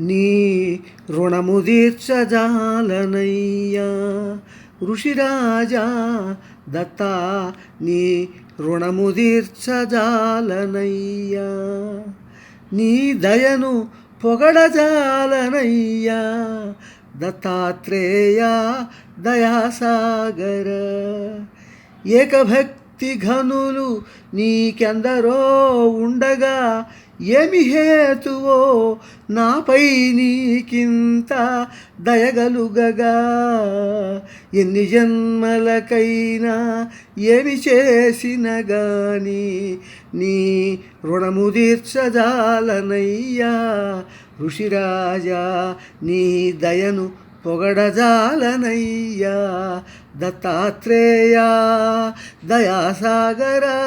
నీ రుణము తీర్చజాలనయ్యా. ఋషిరాజా దత్తా నీ రుణము తీర్చజాలనయ్యా. నీ దయను పొగడజాలనయ్యా. దత్తాత్రేయ దయాసాగర. ఏకభక్తి ఘనులు నీకెందరో ఉండగా ఏమి హేతువో నాపై నీకింత దయగలుగగా? ఎన్ని జన్మలకైనా ఏమి చేసిన గాని నీ రుణము తీర్చజాలనయ్యా. ఋషిరాజా నీ దయను పొగడజాలనయ్యా. దత్తాత్రేయ దయాసాగరా.